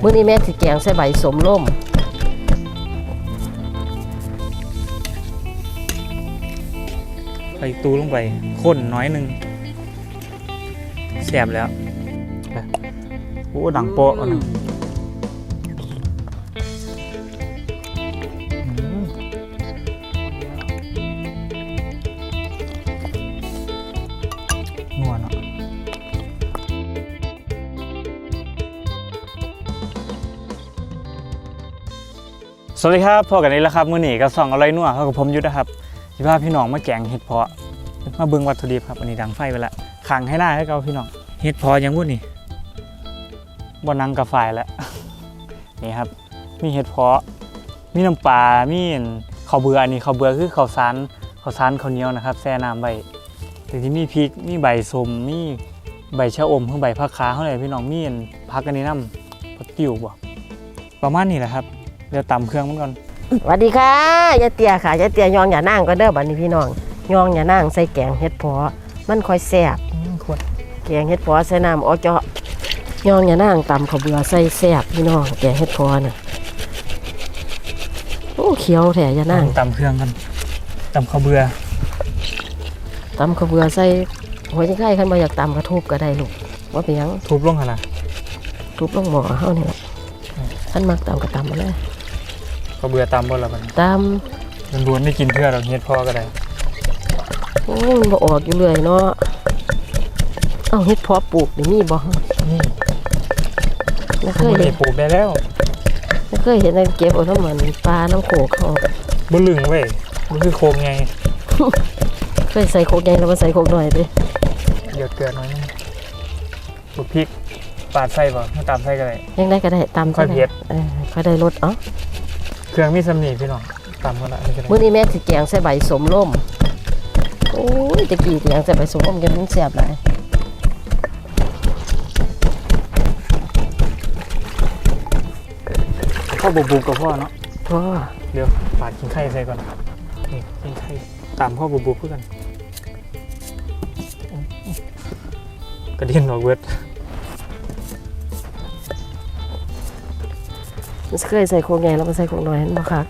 เมื่อนี้แม่สิแกงใส่ใบสมล่มใส่ตูลงไปข้นน้อยหนึ่งแสบแล้ว โอ้ดังโปะอะนะ สวัสดีครับพอกันนี้แล้วครับมื้อนี้ก็ส่องอะไรนัวเขากับผมยุทธนะครับที่พาพี่น้องมาแกงเห็ดเพาะมาเบิ่งวัตถุดิบครับอันนี้ดังไฟไปละขังให้หน้าให้เกาพี่น้องเห็ดเพาะยังวุ่นนี่บ่นังกระฝ่ายแล้วนี่ครับ มีเห็ดเพาะ มีน้ำปลามีข้าวเบื่ออันนี้ข้าวเบื่อคือข้าวสารข้าวสารข้าวเหนียวนะครับแช่น้ำใบแต่ที่มีพริกมีใบสมมีใบชะอมคือใบผักขาเขาเลยพี่น้องมีอันผักอันนี้น้ำผักติ๋วบ่ประมาณนี้แหละครับ เดี๋ยวตำเครื่องมันก่อนสวัสดีค่ะยายเตียค่ะยายเตียยองอย่านั่งก็เด้อบัดนี้พี่น้องยองอย่านั่งใส่แกงเห็ดเพาะมันค่อยแซ่บขวดแกงเห็ดเพาะใส่น้ำอ้อเจาะยองอย่านั่งตำข้าวเบื่อใส่แซ่บพี่น้องแกงเห็ดเพาะน่ะโอ้เขียวแท้อย่านั่งตำเครื่องกันตำข้าวเบื่อตำข้าวเบื่อใส่หัวใจไข่ขันมาอยากตำกระทุบก็ได้ลูกว่าเป็นหยังทุบลงขนาดทุบลงหม้อเฮานี่แหละท่านมักตำก็ตำมาเลย ข้าวเบื่อตำบ่ละมันตมันล้วนได้กินเพื่อเราเฮ็ดพอก็ได้ำโอ้ยบ่ออกอยู่เรื่อยเนาะเอ้าเฮ็ดเพาะปลูกนี่มีบ่นี่ไม่เคมันยได้เห็นปลูกได้แล้วไม่เคยเห็นอะไรเก็บเอาน้ำมันปลาน้ำโขกเขาบ่ลึงเว้ยมันคือโครงไงเคยใส่โขกใหญ่แล้วมาใส่โขกหน่อยดิเดี๋ยวเกลือน้อยนึงบุกพริกปาดไส้บ่ไม่ตามไส้ก็ได้ยังได้ก็ได้ตำค่อยเผ็ดเออค่อยได้รสเอ้า เครื่องมีสำนีพี่น้องตามก็ได้ไม่เป็นมื้อไรนี้แม่สิแกงใส่ใบสมล่มโอ้ยตะกี้แกงใส่ใบสมล่มกันมันแซ่บหลายข้าวบุบๆกับพ่อเนาะพ่อเดี๋ยวปาดกินไข่ใส่ก่อนนี่กินไข่ตามพ่อบุบๆเพื่อกันกระเด็นออกเบิด มันเคยใส่โขกใหญ่แล้วมาใส่โขกหน่อยเห็นบ่คัก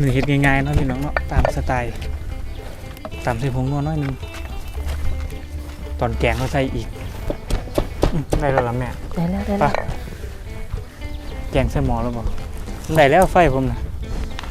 นี่เฮ็ดง่ายๆเนาะพี่น้องเนาะตามสไตล์ตามใส่ผงนัวน้อยหนึงตอนแกงก็ใส่อีกอืมได้แล้วล่ะแม่ได้แล้วได้ไปแล้วแกงใส่หมอแล้วบ่ได้แล้วไฟผมนะ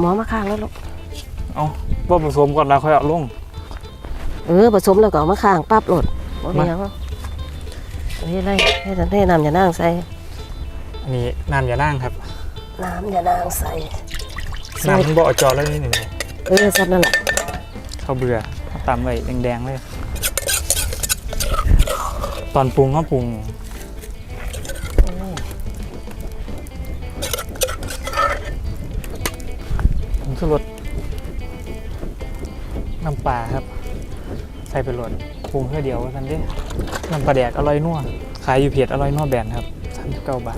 หมอมาข้างแล้วลูกเอาบ่ผสมก่อนแล้วค่อยเอาลงเออผสมแล้วก็เอามาข้างปั๊บโหลดบ่มีหยังเฮ้ยไรให้ทันเทน้ำอย่านั่งใส่ อันนี้น้ำยานั่งครับ น้ำอย่านั่งใส่ใส่น้ำมันบ่เอาจอแล้วนี่นี่เออสัตว์นั่นแหละข้าวเบื่อเอาตามไว้แดงๆเลย ตอนปรุงก็ปรุงผมชูรสน้ำปลาครับ ใส่ไปโหลดปรุงเพื่อเดียวว่าทันเด้น้ำปลาแดกอร่อยนัวขายอยู่เพจอร่อยนัวแบรนด์ครับสามสิบเก้าบ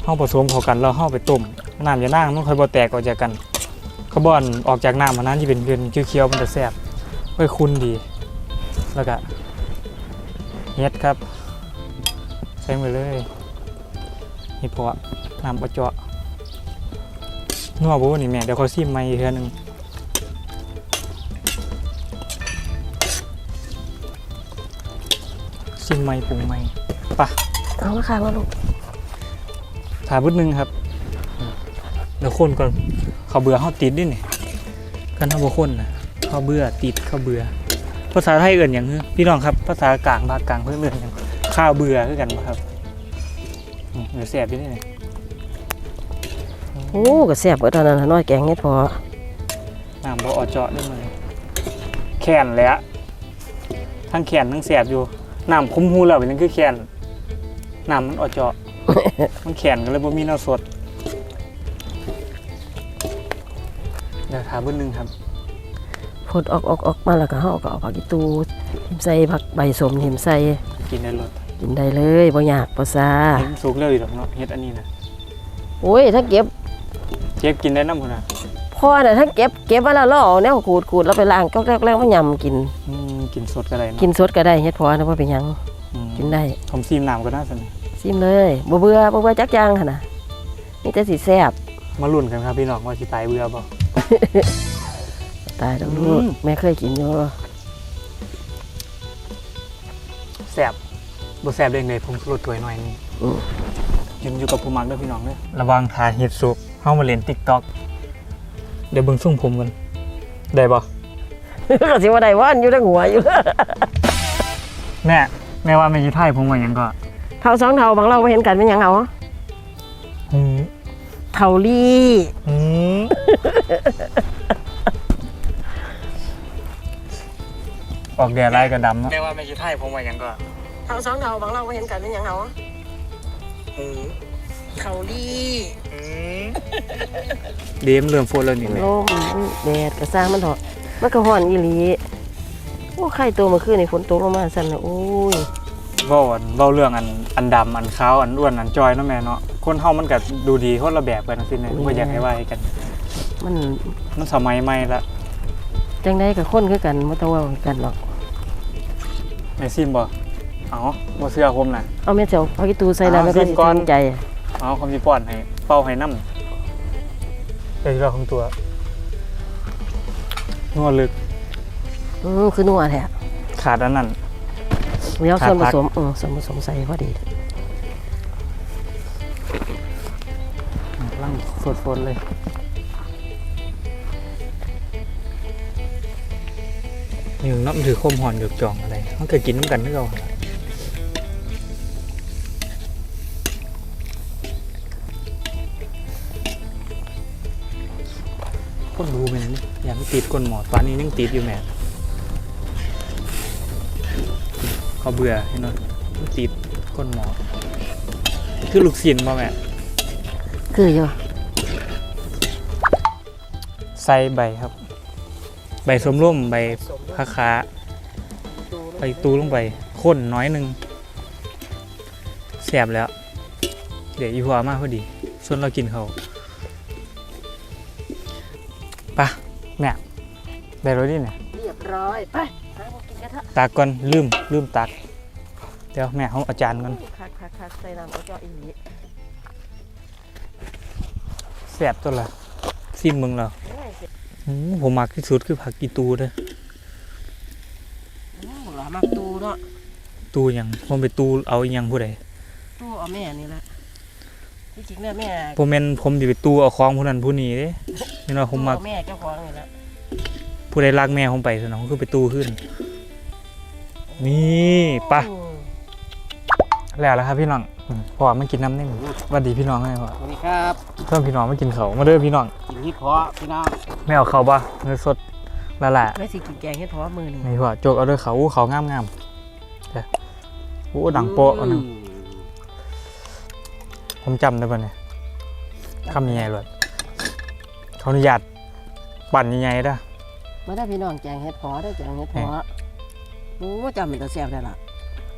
าทห้าผสมเข้ากันแล้วห้าไปต้มน้ำจะนั่งมันค่อยบ่แตกออกจากกันขาวบอนออกจากน้ำมันนั้นที่เป็นเป็นเคี้ยวๆมันจะแซ่บค่อยคุ้นดี แล้วก็เฮ็ดครับ ใส่ไปเลยเฮ็ดเพาะน้ำปลาเจาะนัวบ่วะนี่แม่เดี๋ยวเขาซิมใหม่อีกเทื่อนึงชิมไม่ปรุงไม่ปะเอามาข้างแล้วลูก ถามพุดนึงครับเดี๋ยวคนก่อนเขาวเบื่อเขาติดดิเนี่ยกันเขาบ่คนนะเขาวเบื่อติดเขาวเบื่อ ภาษาไทยเอื่นอย่างคือพี่น้องครับ ภาษากลางภาคกลางเพื่อนเอื่นอย่างข้าวเบื่อคือกันบ่ครับนี่เดี๋ยวแสบอยู่นี่นี่โอ้ก็แซ่บเบิดเท่านั้นล่ะน้อยแกงเฮ็ดพอน้ำบ่ออเจาะได้เลยแขนเลยอะทั้งแขนทั้งแสบอยู่น้ำคุ้มหูแล้วเป็นนั่นคือแขนน้ำมันออเจาะ มันแขนกันเลยบ่มีแน้ำสดเดี๋ยวถามเพื่อนนึงครับพดออกออกออกมาแล้วก็เฮาก็เอาผักอีตูทิมใส่ผักใบสมทิมใส่กินได้รสกินได้เลยบ่ยากบ่ซ่าเฮ็ดสุกเร็วอยู่ดอกเนาะเฮ็ดอันนี้นะโอ้ยถ้าเก็บเก็บกินได้น้ำพุ่นน่ะพ่อน่ะถ้าเก็บเก็บไว้แล้วเราเอาแนวขูดขูดแล้วไปล้างก็แรกๆมาย่ำกินอืมกินสดก็ได้เนาะกินสดก็ได้เฮ็ดพอนะบ่เป็นหยังอืมกินได้ผมซีมน้ำก็น่าสน ซิมเลยบ่เบื่อบ่เบื่อจักอย่างหั่นน่ะนี่แต่สิแซ่บมาลุ้นกันครับพี่น้องว่าสิตายเบื่อบ่ ตายแล้วอืลูกมแม่เคยกินอยู่แซ่บบ่แซ่บเด้งเลยผมสรุปตัวหน่อยนึงอืมยืนอยู่กับผู้มักเด้อพี่น้องเด้อระวังทาเฮ็ดซุปเฮามาเล่น TikTok เดี๋ยวเบิ่งส่งผมกันได้บ่ก็สิว่าได้ว่านอยู่ทั้งหัวอยู่ แม่แม่ว่าแม่สิถ่ายผมว่าหยังก็ เท่าสองเท่าบางเราบ่เห็นกันเป็นหยังเอาอืมเท่าลี่อืมออกแดดไล่ก็ดำเนาะแม่ว่าแม่สิถ่ายผมว่าหยังก็เท่าสองเท่าบางเราบ่เห็นกันเป็นหยังเอาอืมเท่าลี่อืมเดมเริ่มโฟนแล้วนี่แม่ลมแดดก็สร้างมันเถอะมันก็ฮ้อนอีหลีโอ้ไข่ตัวเมื่อคืนนี่ฝนตกลงมาสั่นน่ะโอ้ย เว้าอันเว้าเรื่องอันอันดำอันขาวอันอ้วนอันจอยเนาะแม่เนาะคนเฮามันก็ดูดีคนละแบบกันนะสิเนี่ยบ่อยากให้ว่าให้กัน มันมันสมัยใหม่ละจังไดก็คนคือกันบ่ต้องเว่ากันหรอก แม่ซิมบ่เอาบ่เชื่อผมน่ะ เอาแม่เจ้าเอากี่ตูใส่แล้วเอามันก็ซิสิมก่อนถึงใจเอาคำสิป้อนให้เป้าให้นำเป็นเรื่องของตัวนัวลึก อือคือนัวแท้ขาดอันนั้น เดี๋ยวขาดส่วนผผักสมเออส่วนผสมใส่พอดีกำลังสดฝนเลยนี่เนาะมันถือคมหอนหยกจองอะไรมันเคยกินน้ำกันที่เราคนดูแม่นอยากให้ติดก้นหมอตอนนี้ยังติดอยู่แม่ เขาเบื่อเห็นไหมมันติดก้นหมอ คือลูกศิลป่ะแม่คืออยู่ใส่ใบครับ ใบสมร่มใบคาคาใบตูลงไปข้นน้อยหนึ่งแสบแล้ว เดี๋ยวอีหัวมากพอดี ส่วนเรากินเขาปะแม่ได้รถดิเนี่ยเรียบร้อยไป หาบ่กินกันเถอะตักก่อนลืมลืมตัก เดี๋ยวแม่เขาอาจารย์ก่อนคักคักคักใส่น้ำเอาเจาะอีหลีแสบตัวละซิมมึงเราเอ้ยเสร็จอืมผมมักที่สุดคือผักกีตูเด้ออืมบ่ล่ะมักตูเนาะตูหยังผมไปตูเอาอหยังผู้ใดตูเอาแม่นี่แหละที่จริงเนี่ยแม่ผมเป็นผมสิไปตู้เอาของผู้นั้นผู้นี้เด้นี่เนาะผมมักตู้เอาแม่เจ้าของนี่แหละผู้ใดรักแม่ผมไปซะเนาะผมคือไปตู้ขึ้น นี่ปะอืมแล้วแล้วครับพี่น้องอืมพ่อมากินน้ำนี่หวัสดีพี่น้องให้พ่อสวัสดีครับเพิ่มพี่น้องมากินเขาวมาเด้อพี่น้องกินฮิตเพาะพี่น้องไม่เอาเขาวปะเนื้อสดละละไม่สิกินแกงเฮ็ดเพราะว่ามือนี่นี่พ่อโจกเอาด้วยเขาอู้เขางามงามเด้อโอ้ดังโปะเอาหนึงผมจำได้ปะเนี่ยคำใหญ่ๆเลยขออนุญาตปั่นใหญ่ๆด้ะมาได้พี่น้องแกงเฮ็ดเพอได้อแกงเฮ็ดเพอ โอ้จำเป็นตาแซ่บได้ล่ะ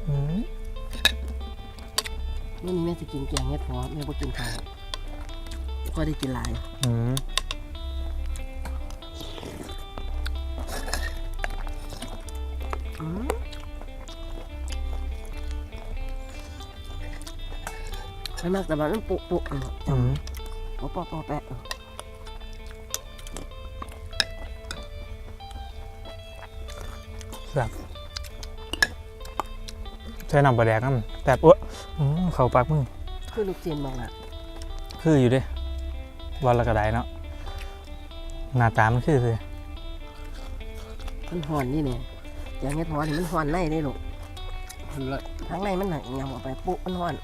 อืมมื้อนี้แม่สิกินแกงเฮ็ดเพอแม่บ่กินข้าวก็ได้กินหลายอืมอืมไม่มากแต่ว่ามันปุปุอะอืมปุปอปอแปะ ใช้น้ำปลาแดกน้ำแต่อ้วอืมเขาปากมึงคือลูกชิ้นบางล่ะคืออยู่เด้วันละกระไดเนาะหน้าตามันคือสิมันห่อนนี่แน่แกงเฮ็ดเพอนี่มันห่อนในเด้ลูกเลยทั้งในมันหนักยำออกไปปุมันห่อน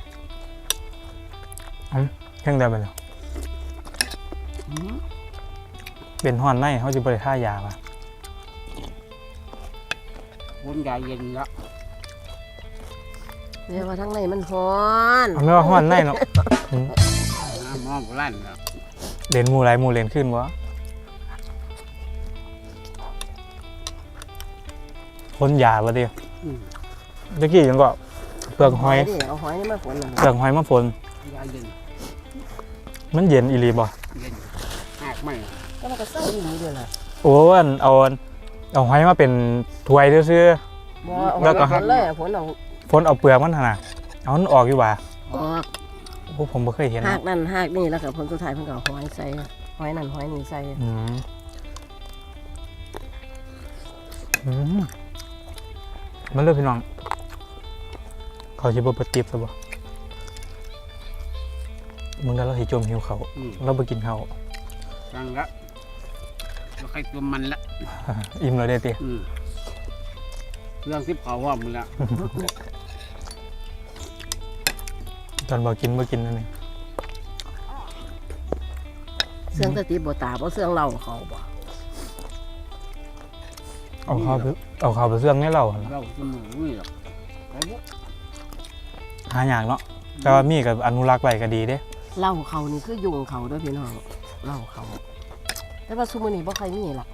แข่งได้ไปแล้วอืมเป็นห่อนในเขาจะบริท่ายาป่ะวุ้นยาเย็นแล้ว เรียกว่าทั้งในมันห่อนเอาไม่ว่าห่อนในเนาะอืมน้ำมองลั่นแล้วเด่นหมูไรหมูเลนขึ้นวะพ่นยาปะเดียวอืมตะกี้ยังก็เปลือกหอย ดิเอาหอยนี่มาฝนน่ะเปลือกหอยมาฝนยาเย็นมันเย็นอีหลีบ่เย็นหากไม่ก็มันก็เศร้าอีหลีด้วยล่ะโอ้อันเอาอันเอาหอยมาเป็นถ้วยซื่อ บ่เอาแล้วก็ฝนเลยอะฝนเอา ฝนเอาเปลือกมันหั่นน่ะเอามันออกอยู่ว่าออกโอ้ผมบ่เคยเห็นหานะกนั่นหากนี่แล้วก็ผลสุดท้ายเพิ่นก็เอาหอยใส่หอยนั่นหอยนี่ใส่อืมอืมมันเลยพี่น้องเขาสิบ่ปฏิบซะบ่มึงแล้วเราสิจมหิวเขาวอืมเราบ่กินข้าวฟังละเราใครตัวมันละอิ่มแล้วเด้ติอืม เรื่องที่เผาว่ามึงละตอนบ่กินบ่กินนั่นนี่เสื่องสติบ่ตาบ่เสื่องเราเขาบ่เอาข้าวไปเอาข้าวไปเสื่องให้เราหั่นล่ะเราสมุนนี่หรอกไปบุหายากเนาะแต่ว่ามีก็อนุรักษ์ไว้ก็ดีเด้เหล่าเขานี่คือยุงเขาเด้วยพี่น้องเหล่าเขา แต่ว่าซุมื้อนี้บ่ใครมีล่ะ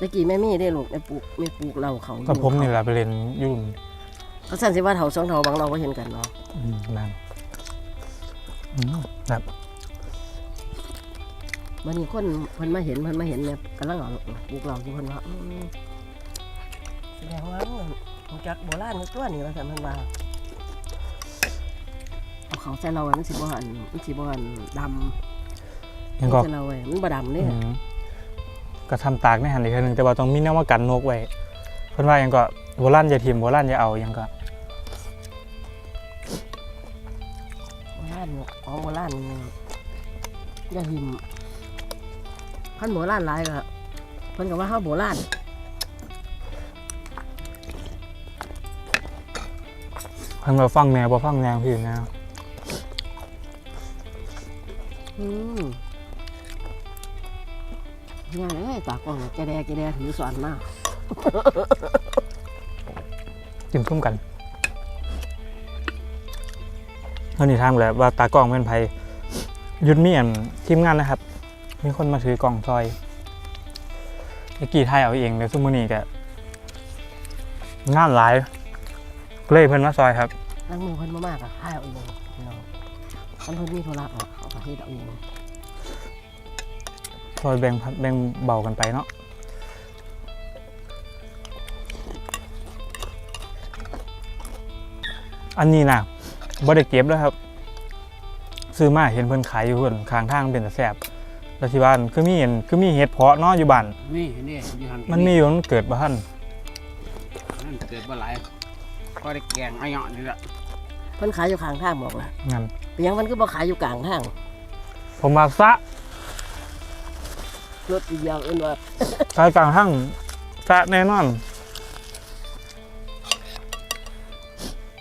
ตะกี้แม่มีได้ลูกแม่ปลูกแม่ปลูกเหล่าเขาก็ผมยุงนี่เขาแหละไปเรียนอยุ่นก็สั่นสิว่าเฒ่าสองเฒ่าบางเราบ่เห็นกันเนาะอืมนั่นอืมแบบวันนี้คนเพิ่นมาเห็นเพิ่นมาเห็นแม่กำลังเอาปลูกเหล่าอยู่เพิ่นว่าอืมแสดงว่ารู้จักโบราณตัวนี้ว่าซั่นเพิ่นว่าเอาเขาใส่เราอะมันสิบ่อันมันสิบ่อันดำยังก็ใส่เราไว้มันบ่ดำเด้อืม ก็ทำตากในหันอีกทีหนึงแต่ว่าต้องมีแนวมากันนกไว้เพิ่นว่าหยังก็โบราณอย่าทิมโบราณอย่าเอาหยังก็โบราณของโบราณนี่อย่าหิมพันโบราณหลายก็เพิ่นก็ว่าเฮาโบราณเพิ่นว่าฟังแนวบ่ฟังแนวพี่นะอืม ยังเอ้ยตากล้องแกแดแกแดถือสอนมากินซุ่มกันเฮานี่ถามแหล้วว่าตากล้องเป็นไผหยุดมีอันทีมงานนะครับ มีคนมาถือกล่องซอยเมื่อกี้ถ่ายเอาเองเดี๋ยวซุมื้อนี้ก็งานหลายเลยเพิ่นมาซอยครับล้างมือเพิ่นบ่มากอะให้เอาเองพี่น้องคันเพิ่นมีธุระอะเขาก็เฮ็ดเอาเอง ซอยแบ่งพัดแบ่งเบากันไปเนาะอันนี้นะบ่ได้เก็บแล้วครับ ซื้อมาเห็นเพิ่นขายอยู่เพิ่นข้างทางเป็นแต่แซ่บแล้วที่บ้านคือมีเห็นคือมีเห็ดเพาะเนาะอยู่บ้านนี่นี่อยู่หันมันมีอยู่มันเกิดบ่ทันนั่นเกิดมาหลายก็ได้แกงไอ้เหยาะนี่แหละเพิ่นขายอยู่ข้างทางบอกล่ะงั้นเป็นหยังมันคือบ่ขายอยู่กลางทาง ผมมาซะ รถอีกอย่างอื่นว่าขายกลางทางซะแน่นอน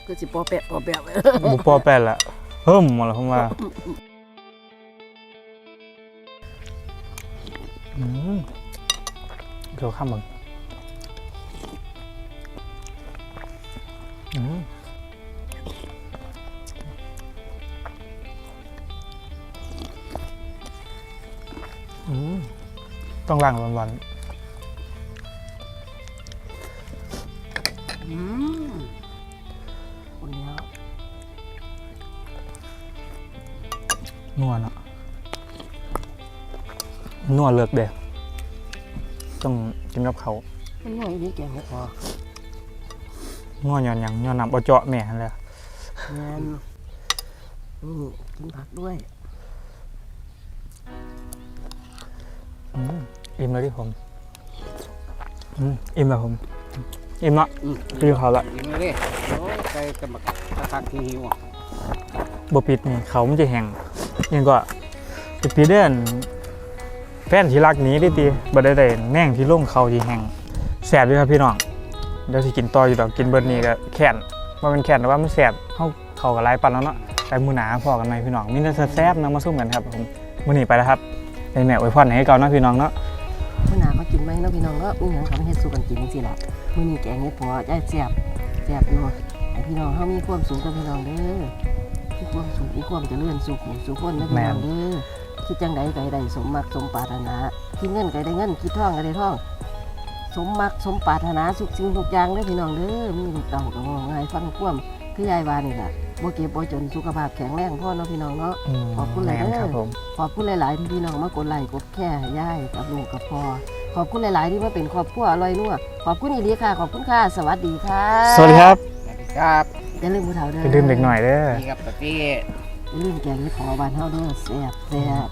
คือสิปอแปะปอแปะไว้บุปอแปดละเพิ่มหมดแล้วผมว่าอืมเดี๋ยวข้ามมึงอืมอืม ต้องล้างวันอืมคนเนี้ยๆนัวเนาะนัวเลือกเด้ต้องกินกับเขาวมันน้อยนี่แกงเฮ็ดพอนัวหย่อนหยังหย่อนน้ำเอาเจาะแม่นั่นแหละงานนี่กินผักด้วย อิ่มแล้วดิผมอืมอิ่มแล้วผมอิ่มเนาะอืมกินเขาวละยิงเลยโอ้ยใครจะมาตะคักที่หิวอะบ่ปิดนี่เขามันจะแห้งยังก็จะปิดเด่นแฟนที่รักหนี้ดิตีบ่ได้ได้แน่งที่ล่มเขาที่แห้งแสบด้วยครับพี่น้องเดี๋ยวสิกินต่ออยู่ดอกกินเบิดนี้ก็แค้นว่ามันแค้นแต่ว่ามันแสบเฮาเขาก็หลายปันแล้วเนาะแต่มื้อหนาพอกันไหมพี่น้องมีแต่แซ่บๆนำมาสู้กันครับผมมื้อนี้ไปแล้วครับในแม่อวยพรให้เก่าเนาะพี่น้องเนาะ ไหมเนาะพี่น้องเนาะมีหยังก็มาเฮ็ดสู่กันกินจังซี่ล่ะมือนี้แกงเฮ็ดพอยายแซ่บแซ่บอยู่ให้พี่น้องเฮามีความสุขกับพี่น้องเด้อมีความสุขมีความเจริญสุขสุขคนนะพี่น้องเด้อคิดจังใดไก็ใดสมมักสมปรารถนาคิดเงินไก็ให้ได้เงินคิดท่องไก็ได้ทอง สมมักสมปรารถนาสุขสิ่งทุกอย่างเด้อพี่น้องเด้อมีลูกเต่าก็งอง่ายฟังความคือยายวานี่แหละบ่เก็บบ่จนสุขภาพแข็งแรงพ่อเนาะพี่น้องเนาะขอบคุณหลายเด้อครับขอบคุณหลาย ๆ ที่พี่น้องมากดไลค์กดแค่ย่ายกับลูกกับพ่อ ขอบคุณหลาย ๆ ที่มาเป็นครอบครัวอร่อยนัวขอบคุณอีดีค่ะ ขอบคุณค่ะ สวัสดีค่ะสวัสดีครับสวัสดีครับอย่าลืมผู้เฒ่าเด้ออย่าลืมเด็กหน่อยเด้อนี่ครับปะตี้อย่าลืมแกงเห็ดเพอบ้านเฮาเด้อแซ่บแซ่บ